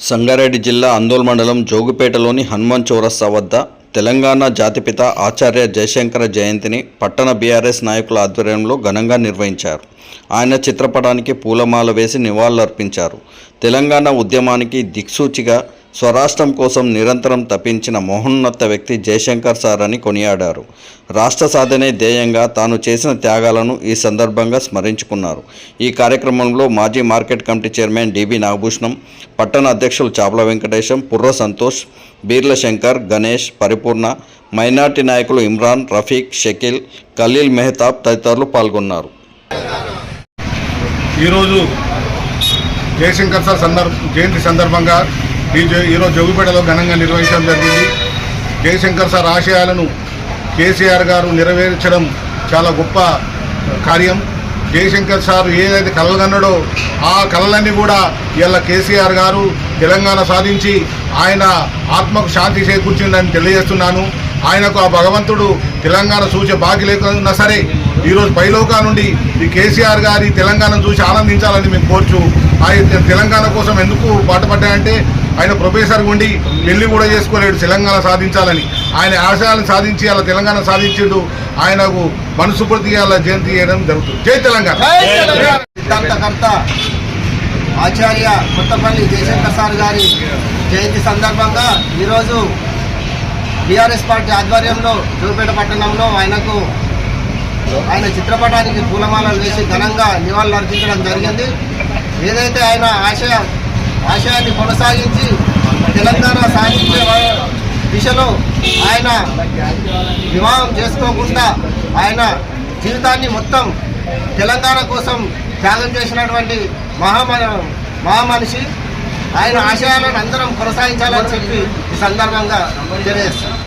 సంగారెడ్డి జిల్లా అందోల్ మండలం జోగుపేటలోని హనుమాన్ చౌరస్తా వద్ద తెలంగాణ జాతిపిత ఆచార్య జయశంకర జయంతిని పట్టణ బీఆర్ఎస్ నాయకుల ఆధ్వర్యంలో ఘనంగా నిర్వహించారు. ఆయన చిత్రపటానికి పూలమాల వేసి నివాళులర్పించారు. తెలంగాణ ఉద్యమానికి దిక్సూచిగా స్వరాష్ట్రం కోసం నిరంతరం తప్పించిన మహోన్నత వ్యక్తి జయశంకర్ సార్ అని కొనియాడారు. రాష్ట్ర సాధనే ధ్యేయంగా తాను చేసిన త్యాగాలను ఈ సందర్భంగా స్మరించుకున్నారు. ఈ కార్యక్రమంలో మాజీ market committee chairman DB Nagabhushanam పట్టణ అధ్యక్షులు చాపల వెంకటేశం పుర్ర సంతోష్ బీర్ల శంకర్ గణేష్ పరిపూర్ణ మైనార్టీ నాయకులు ఇమ్రాన్ రఫీక్ షకీల్ ఖలీల్ మెహతాబ్ తదితరులు పాల్గొన్నారు. ఈరోజు జయశంకర్ సార్ సందర్భ జయంతి సందర్భంగా ఈ జ- ఈరోజు జగుపేటలో ఘనంగా నిర్వహించడం జరిగింది. జయశంకర్ సార్ ఆశయాలను కేసీఆర్ గారు నెరవేర్చడం చాలా గొప్ప కార్యం. జయశంకర్ సార్ ఏదైతే కలలుగన్నాడో ఆ కళలన్నీ కూడా ఇవాళ కేసీఆర్ గారు తెలంగాణ సాధించి ఆయన ఆత్మకు శాంతి చేకూర్చిందని తెలియజేస్తున్నాను. ఆయనకు ఆ భగవంతుడు తెలంగాణ సూచే బాకి లేకున్నా సరే ఈరోజు పైలోకా నుండి ఈ కేసీఆర్ గారి తెలంగాణ చూసి ఆనందించాలని మేము కోర్చు ఆయన తెలంగాణ కోసం ఎందుకు పాటుపడ్డాయంటే ఆయన ప్రొఫెసర్ ఉండి పెళ్ళి కూడా చేసుకోలేడు తెలంగాణ సాధించాలని. ఆయన ఆశయాలను సాధించి అలా తెలంగాణ సాధించిండు. ఆయనకు మనసుపృతి అలా జయంతి చేయడం జరుగుతుంది. జై తెలంగాణ! సిద్ధాంతకర్త ఆచార్య కొత్తపల్లి జయశంకర్ సార్ గారి జయంతి సందర్భంగా ఈరోజు బీఆర్ఎస్ పార్టీ ఆధ్వర్యంలో జూపేట పట్టణంలో ఆయనకు ఆయన చిత్రపటానికి పూలమాలలు వేసి ఘనంగా నివాళులు అర్పించడం జరిగింది. ఏదైతే ఆయన ఆశయ ఆశయాన్ని కొనసాగించి తెలంగాణ సాధించే దిశలో ఆయన వివాహం చేసుకోకుండా ఆయన జీవితాన్ని మొత్తం తెలంగాణ కోసం త్యాగం చేసినటువంటి మహామ మహామనిషి ఆయన ఆశయాలను అందరం కొనసాగించాలని చెప్పి ఈ సందర్భంగా తెలియజేస్తాం